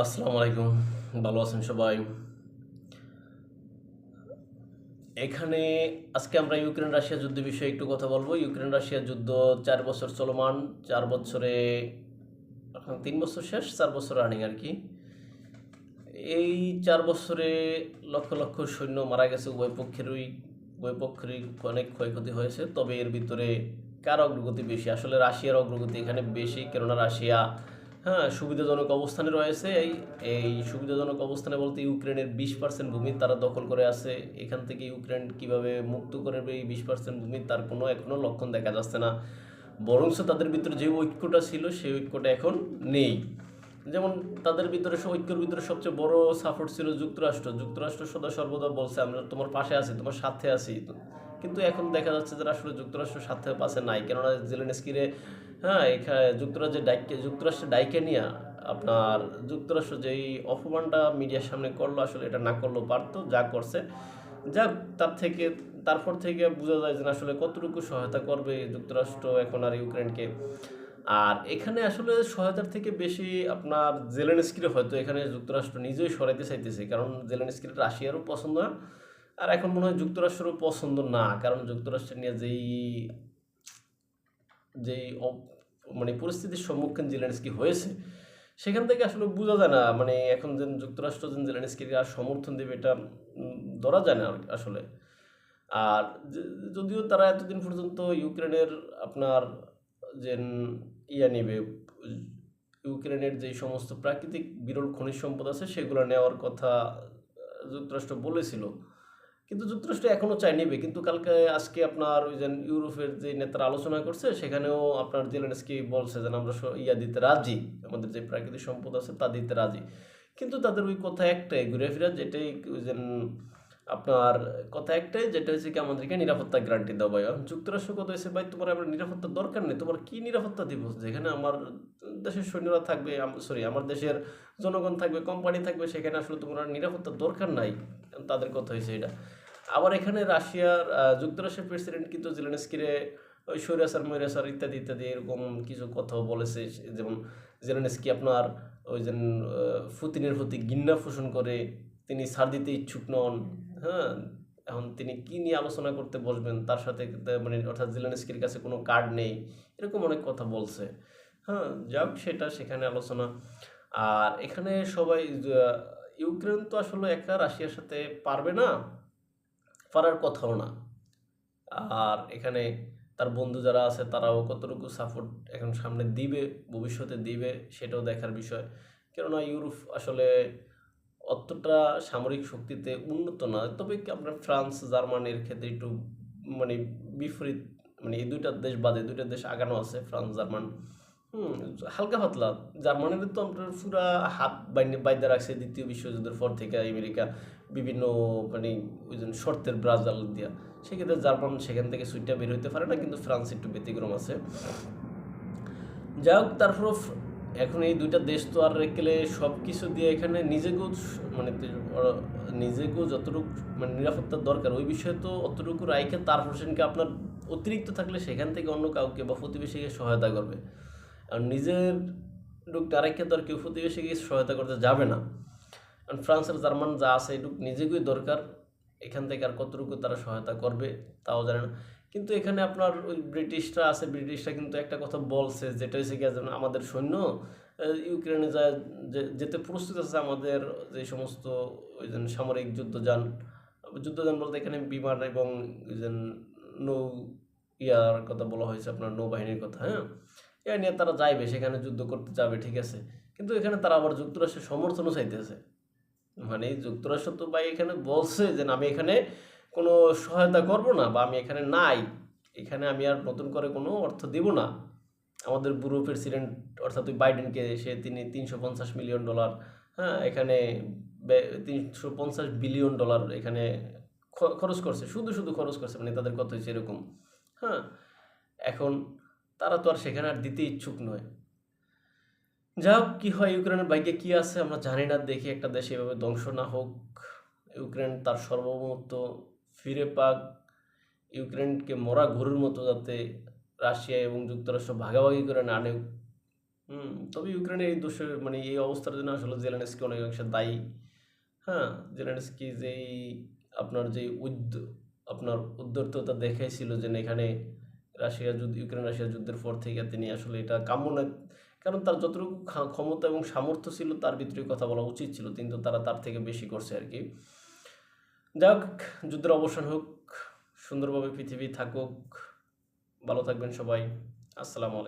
আসসালামু আলাইকুম। ভালো আছেন সবাই? এখানে আজকে আমরা ইউক্রেন রাশিয়া যুদ্ধ বিষয়ে একটু কথা বলব। ইউক্রেন রাশিয়া যুদ্ধ চার বছর চলমান, চার বছরে তিন বছর শেষ, চার বছর রানিং আর কি। এই চার বছরে লক্ষ লক্ষ সৈন্য মারা গেছে, উভয় পক্ষেরই উভয় পক্ষেরই অনেক ক্ষয়ক্ষতি হয়েছে। তবে এর ভিতরে কার অগ্রগতি বেশি? আসলে রাশিয়ার অগ্রগতি এখানে বেশি, কেননা রাশিয়া হ্যাঁ সুবিধাজনক অবস্থানে রয়েছে। এই এই সুবিধাজনক অবস্থানে বলতে ইউক্রেনের বিশ পার্সেন্ট ভূমি তারা দখল করে আছে। এখান থেকে ইউক্রেন কীভাবে মুক্ত করবে এই বিশ পার্সেন্ট ভূমি তার কোনো এখনও লক্ষণ দেখা যাচ্ছে না। বরঞ্চ তাদের ভিতরে যে ঐক্যটা ছিল, সেই ঐক্যটা এখন নেই। যেমন তাদের ভিতরে ঐক্যের ভিতরে সবচেয়ে বড় সাপোর্ট ছিল যুক্তরাষ্ট্র। যুক্তরাষ্ট্র সদা সর্বদা বলছে, আমরা তোমার পাশে আছি, তোমার সাথে আছি। কিন্তু এখন দেখা যাচ্ছে যে আসলে যুক্তরাষ্ট্র সাথে পাশে নাই। কেননা জেলেনস্কিরে হ্যাঁ এখানে যুক্তরাজ্যের ডাইকে যুক্তরাষ্ট্রের ডাইকে নিয়ে আপনার যুক্তরাষ্ট্র যেই অপমানটা মিডিয়ার সামনে করল, আসলে এটা না করলেও পারতো, যা করছে। যা তার থেকে, তারপর থেকে বোঝা যায় যে আসলে কতটুকু সহায়তা করবে যুক্তরাষ্ট্র এখন আর ইউক্রেনকে। আর এখানে আসলে সহায়তার থেকে বেশি আপনার জেলেনস্কিরে হয়তো এখানে যুক্তরাষ্ট্র নিজেই সরাইতে চাইতেছে, কারণ জেলেনস্কির রাশিয়ারও পছন্দ না। আর এখন মনে হয় যুক্তরাষ্ট্রেরও পছন্দ না, কারণ যুক্তরাষ্ট্রের নিয়ে যেই যেই মানে পরিস্থিতির সম্মুখীন জেলেনস্কি হয়েছে, সেখান থেকে আসলে বোঝা যায় না মানে এখন যে যুক্তরাষ্ট্র যে জেলেনস্কিকে আর সমর্থন দেবে এটা ধরা যায় না আসলে। আর যদিও তারা এতদিন পর্যন্ত ইউক্রেনের আপনার যে ইয়া নেবে, ইউক্রেনের যে সমস্ত প্রাকৃতিক বিরল খনিজ সম্পদ আছে সেগুলো নেওয়ার কথা যুক্তরাষ্ট্র বলেছিল। কিন্তু যুক্তরাষ্ট্র এখনও চাই নেবে। কিন্তু কালকে, আজকে আপনার ওই যে ইউরোপের যে নেতারা আলোচনা করছে, সেখানেও আপনার জেলেনস্কি বলছে যে আমরা ইয়া দিতে রাজি। আমাদের যে প্রাকৃতিক সম্পদ আছে, তা দিতে রাজি। কিন্তু তাদের ওই কথা একটাই, ঘুরে ফিরে যেটাই ওই যে আপনার কথা একটাই, যেটা হচ্ছে কি, আমাদেরকে নিরাপত্তা গ্যারান্টি দেওয়া এখন যুক্তরাষ্ট্র কথা হয়েছে ভাই, তোমার আমার নিরাপত্তার দরকার নেই। তোমার কি নিরাপত্তা দিব? যেখানে আমার দেশের সৈন্যরা থাকবে সরি আমার দেশের জনগণ থাকবে কোম্পানি থাকবে, সেখানে আসলে তোমার আর নিরাপত্তার দরকার নাই। তাদের কথা হয়েছে এটা। আবার এখানে রাশিয়ার যুক্তরাষ্ট্রের প্রেসিডেন্ট কিন্তু জেলেনস্কিরে ওই সৈরাসার মৈরাসার ইত্যাদি ইত্যাদি এরকম কিছু কথাও বলেছে। যেমন জেলেনস্কি আপনার ওই যে পুতিনের প্রতি ঘৃণা পোষণ করে, তিনি ছাড় দিতে ইচ্ছুক নন। হ্যাঁ এখন তিনি কি নিয়ে আলোচনা করতে বসবেন? তার সাথে মানে অর্থাৎ জেলেনস্কির কাছে কোনো কার্ড নেই। এরকম অনেক কথা বলছে। হ্যাঁ যাক, সেটা সেখানে আলোচনা। আর এখানে সবাই ইউক্রেন তো আসলে একা রাশিয়ার সাথে পারবে না। পারার কথাও না। আর এখানে তার বন্ধু যারা আছে, তারাও কতটুকু সাপোর্ট এখন সামনে দিবে, ভবিষ্যতে দিবে, সেটাও দেখার বিষয়। কেননা ইউরোপ আসলে অতটা সামরিক শক্তিতে উন্নত না। তবে আপনার ফ্রান্স, জার্মানির ক্ষেত্রে একটু মানে বিপরীত মানে এই দুইটা দেশ বাদে দুইটা দেশ আগানো আছে, ফ্রান্স, জার্মান। হুম। হালকা পাতলা। জার্মানির তো আপনার পুরা হাত বাইনে বাইদা রাখছে দ্বিতীয় বিশ্বযুদ্ধের পর থেকে আমেরিকা বিভিন্ন মানে ওই জন্য শর্তের ব্রাজাল দিয়া। সেক্ষেত্রে জার্মান সেখান থেকে সুইটটা বের হইতে পারে না, কিন্তু ফ্রান্স একটু ব্যতিক্রম আছে। যাই হোক তারপর এখন এই দুইটা দেশ তো আর রেখেলে সব কিছু দিয়ে এখানে নিজেকেও মানে নিজেকেও যতটুকু মানে নিরাপত্তার দরকার, ওই বিষয়ে তো অতটুকু রাইখে তার হোসেনকে আপনার অতিরিক্ত থাকলে সেখান থেকে অন্য কাউকে বা প্রতিবেশীকে সহায়তা করবে। আর নিজের ঢুকতে আরেককে তো আর কেউ প্রতিবেশীকে সহায়তা করতে যাবে না। কারণ ফ্রান্সের জার্মান যা আছে এটুকু নিজেকেই দরকার, এখান থেকে আর কতটুকু তারা সহায়তা করবে তাও জানে না। কিন্তু এখানে আপনার ওই ব্রিটিশরা আছে, ব্রিটিশরা কিন্তু একটা কথা বলছে, যেটা হচ্ছে কি যেমন আমাদের সৈন্য ইউক্রেনে যা যেতে প্রস্তুত আছে আমাদের যে সমস্ত ওই যে সামরিক যুদ্ধযান যুদ্ধযান বলতে এখানে বিমান এবং নৌ ইয়ার কথা বলা হয়েছে, আপনার নৌবাহিনীর কথা হ্যাঁ? এ নিয়ে তারা যাইবে, সেখানে যুদ্ধ করতে যাবে, ঠিক আছে। কিন্তু এখানে তারা আবার যুক্তরাষ্ট্রের সমর্থনও চাইতেছে। মানে যুক্তরাষ্ট্র তো ভাই এখানে বলছে যে আমি এখানে কোনো সহায়তা করব না বা আমি এখানে নাই। এখানে আমি আর নতুন করে কোনো অর্থ দেব না। আমাদের ব্যুরো প্রেসিডেন্ট, অর্থাৎ ওই বাইডেনকে, সে তিনি তিনশো পঞ্চাশ মিলিয়ন ডলার হ্যাঁ এখানে তিনশো পঞ্চাশ বিলিয়ন ডলার এখানে খরচ করছে। শুধু শুধু খরচ করছে মানে তাদের কত হয়েছে এরকম হ্যাঁ। এখন তারা তো আর সেখানে আর দিতে ইচ্ছুক নয়। যা হোক কী হয়, ইউক্রেনের বাইকে কি আছে আমরা জানি না। দেখি একটা দেশ এভাবে ধ্বংস না হোক, ইউক্রেন তার সার্বভৌমত্ব ফিরে পাক, ইউক্রেনকে মরা গরুর মতো যাতে রাশিয়া এবং যুক্তরাষ্ট্র ভাগাভাগি করে না নেয় হুম, তবে ইউক্রেনের এই দোষের মানে এই অবস্থার জন্য আসলে জেলেনস্কি অনেকাংশে দায়ী। হ্যাঁ জেলেনস্কি যেই আপনার যেই উদ্য আপনার উদ্যর্ততা দেখাইছিল যে এখানে রাশিয়া যুদ্ধ, ইউক্রেন রাশিয়া যুদ্ধের পর থেকে তিনি আসলে এটা কাম্য কারণ তার যতটুকু ক্ষা- ক্ষমতা এবং সামর্থ্য ছিল তার ভিতরে কথা বলা উচিত ছিল, কিন্তু তারা তার থেকে বেশি করছে আর কি। যাক, যুদ্ধের অবসান হোক, সুন্দরভাবে পৃথিবী থাকুক, ভালো থাকবেন সবাই। আসসালামু আলাইকুম।